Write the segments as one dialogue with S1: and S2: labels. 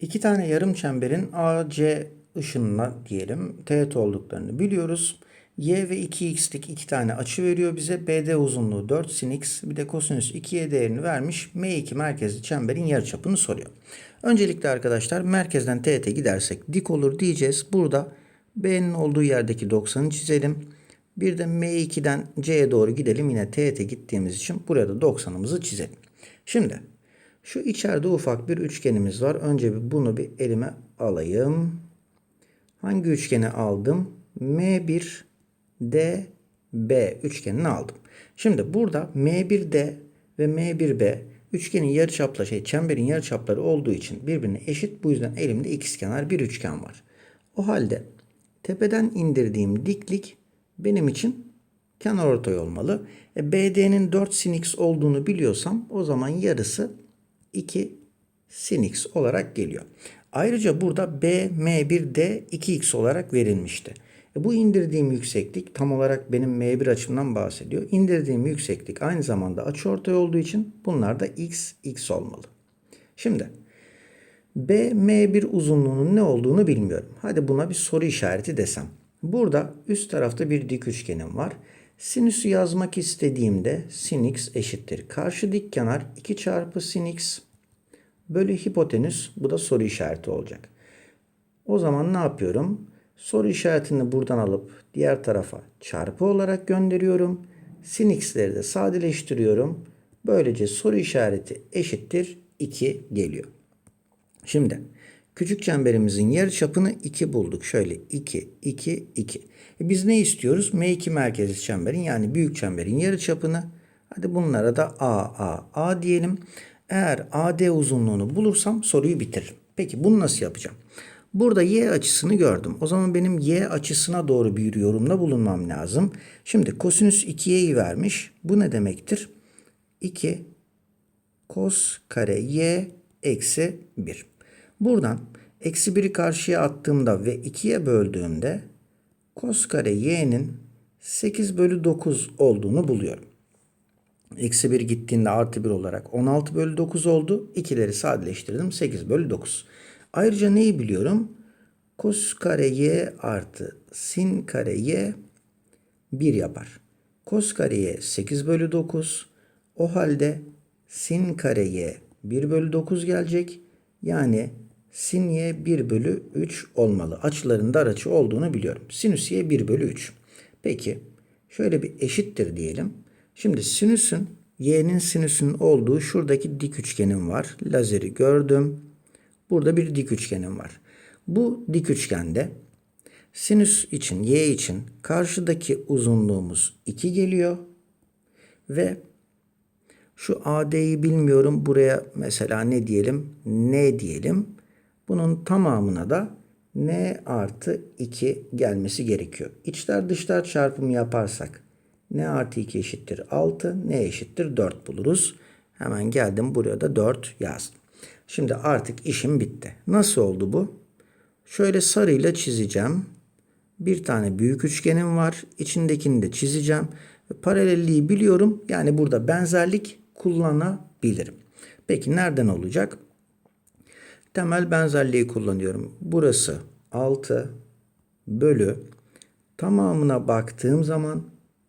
S1: İki tane yarım çemberin AC ışınına diyelim teğet olduklarını biliyoruz. Y ve 2x'lik iki tane açı veriyor bize. BD uzunluğu 4 sin x bir de kosinüs 2y değerini vermiş. M2 merkezli çemberin yarıçapını soruyor. Öncelikle arkadaşlar merkezden teğete gidersek dik olur diyeceğiz. Burada B'nin olduğu yerdeki 90'ı çizelim. Bir de M2'den C'ye doğru gidelim. Yine teğete gittiğimiz için buraya da 90'ımızı çizelim. Şimdi şu içeride ufak bir üçgenimiz var. Önce bunu bir elime alayım. Hangi üçgeni aldım? M1 D B üçgenini aldım. Şimdi burada M1D ve M1B üçgenin yarıçapları şey çemberin yarıçapları olduğu için birbirine eşit. Bu yüzden elimde ikizkenar bir üçgen var. O halde tepeden indirdiğim diklik benim için kenar ortay olmalı. E, BD'nin 4 sin x olduğunu biliyorsam o zaman yarısı 2 sin x olarak geliyor. Ayrıca burada B, M1D 2x olarak verilmişti. E bu indirdiğim yükseklik tam olarak benim M1 açımdan bahsediyor. İndirdiğim yükseklik aynı zamanda açıortay olduğu için bunlar da x, x olmalı. Şimdi B, M1 uzunluğunun ne olduğunu bilmiyorum. Hadi buna bir soru işareti desem. Burada üst tarafta bir dik üçgenim var. Sinüsü yazmak istediğimde sin x eşittir. Karşı dik kenar 2 çarpı sin x bölü hipotenüs. Bu da soru işareti olacak. O zaman ne yapıyorum? Soru işaretini buradan alıp diğer tarafa çarpı olarak gönderiyorum. Sin x'leri de sadeleştiriyorum. Böylece soru işareti eşittir 2 geliyor. Şimdi küçük çemberimizin yarıçapını 2 bulduk. Şöyle 2, 2, 2. E biz ne istiyoruz? M2 merkezli çemberin yani büyük çemberin yarıçapını. Hadi bunlara da A, A, A diyelim. Eğer AD uzunluğunu bulursam soruyu bitiririm. Peki bunu nasıl yapacağım? Burada y açısını gördüm. O zaman benim y açısına doğru bir yorumda bulunmam lazım. Şimdi kosinüs 2y'yi vermiş. Bu ne demektir? 2 kos kare y eksi 1. Buradan eksi 1'i karşıya attığımda ve 2'ye böldüğümde kos kare y'nin 8 bölü 9 olduğunu buluyorum. Eksi 1 gittiğinde artı 1 olarak 16 bölü 9 oldu. İkileri sadeleştirdim. 8 bölü 9. Ayrıca neyi biliyorum? Kos kare y artı sin kare y 1 yapar. Kos kare y 8 bölü 9. O halde sin kare y 1 bölü 9 gelecek. Yani sin y 1 bölü 3 olmalı. Açıların dar açı olduğunu biliyorum. Sinüs y 1 bölü 3. Peki şöyle bir eşittir diyelim. Şimdi sinüsün y'nin sinüsünün olduğu şuradaki dik üçgenim var. Lazeri gördüm. Burada bir dik üçgenim var. Bu dik üçgende sinüs için y için karşıdaki uzunluğumuz 2 geliyor. Ve şu AD'yi bilmiyorum. Buraya mesela ne diyelim? N diyelim. Bunun tamamına da N artı 2 gelmesi gerekiyor. İçler dışlar çarpımı yaparsak N artı 2 eşittir 6. N eşittir 4 buluruz. Hemen geldim buraya da 4 yazdım. Şimdi artık işim bitti. Nasıl oldu bu? Şöyle sarıyla çizeceğim. Bir tane büyük üçgenim var. İçindekini de çizeceğim. Paralelliği biliyorum. Yani burada benzerlik kullanabilirim. Peki nereden olacak? Temel benzerliği kullanıyorum. Burası 6 bölü tamamına baktığım zaman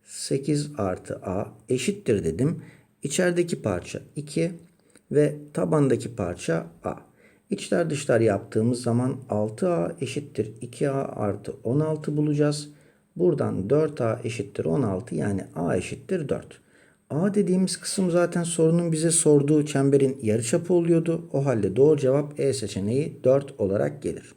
S1: 8 artı a eşittir dedim. İçerideki parça 2 ve tabandaki parça a. İçler dışlar yaptığımız zaman 6a eşittir 2a artı 16 bulacağız. Buradan 4a eşittir 16 yani a eşittir 4. A dediğimiz kısım zaten sorunun bize sorduğu çemberin yarıçapı oluyordu. O halde doğru cevap E seçeneği 4 olarak gelir.